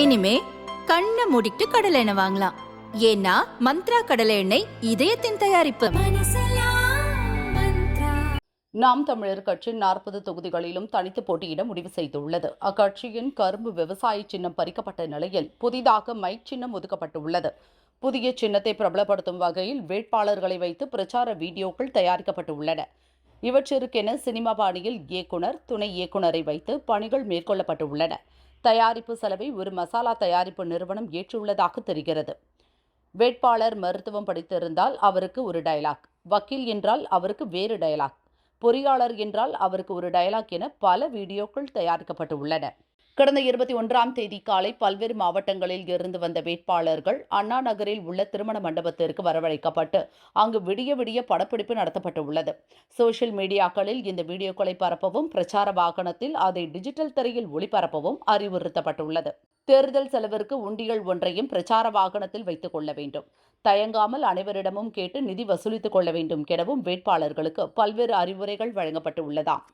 இனிமே கண்ணை மூடிட்டு கடலை எண்ணெய் வாங்கலாம். ஏன்னா மந்த்ரா கடலை எண்ணெய் இதயத்தின் தயாரிப்பு. நாம் தமிழர் கட்சி நாற்பது தொகுதிகளிலும் தனித்து போட்டியிட முடிவு செய்துள்ளது. அக்கட்சியின் கரும்பு விவசாய சின்னம் பறிக்கப்பட்ட நிலையில் புதிதாக மைக் சின்னம் ஒதுக்கப்பட்டுள்ளது. புதிய சின்னத்தை பிரபலப்படுத்தும் வகையில் வேட்பாளர்களை வைத்து பிரச்சார வீடியோக்கள் தயாரிக்கப்பட்டுள்ளன. இவற்றிற்கென சினிமா பாணியில் இயக்குனர் துணை இயக்குனரை வைத்து பணிகள் மேற்கொள்ளப்பட்டுள்ளன. தயாரிப்பு செலவை ஒரு மசாலா தயாரிப்பு நிறுவனம் ஏற்றுள்ளதாக தெரிகிறது. வேட்பாளர் மருத்துவம் படித்திருந்தால் அவருக்கு ஒரு டயலாக் வக்கீல் என்றால் அவருக்கு வேறு டயலாக் பொறியாளர் என்றால் அவருக்கு ஒரு டயலாக் என பல வீடியோக்கள் தயாரிக்கப்பட்டு உள்ளன கடந்த இருபத்தி ஒன்றாம் தேதி காலை பல்வேறு மாவட்டங்களில் இருந்து வந்த வேட்பாளர்கள் அண்ணா நகரில் உள்ள திருமண மண்டபத்திற்கு வரவழைக்கப்பட்டு அங்கு விடிய விடிய படப்பிடிப்பு நடத்தப்பட்டு உள்ளது. சோஷியல் மீடியாக்களில் இந்த வீடியோக்களை பரப்பவும் பிரச்சார வாகனத்தில் அதை டிஜிட்டல் திரையில் ஒளிபரப்பவும் அறிவுறுத்தப்பட்டுள்ளது. தேர்தல் செலவிற்கு உண்டியல் ஒன்றையும் பிரச்சார வாகனத்தில் வைத்துக் கொள்ள வேண்டும். தயங்காமல் அனைவரிடமும் கேட்டு நிதி வசூலித்துக் கொள்ள வேண்டும் எனவும் வேட்பாளர்களுக்கு பல்வேறு அறிவுரைகள் வழங்கப்பட்டு உள்ளதாம்.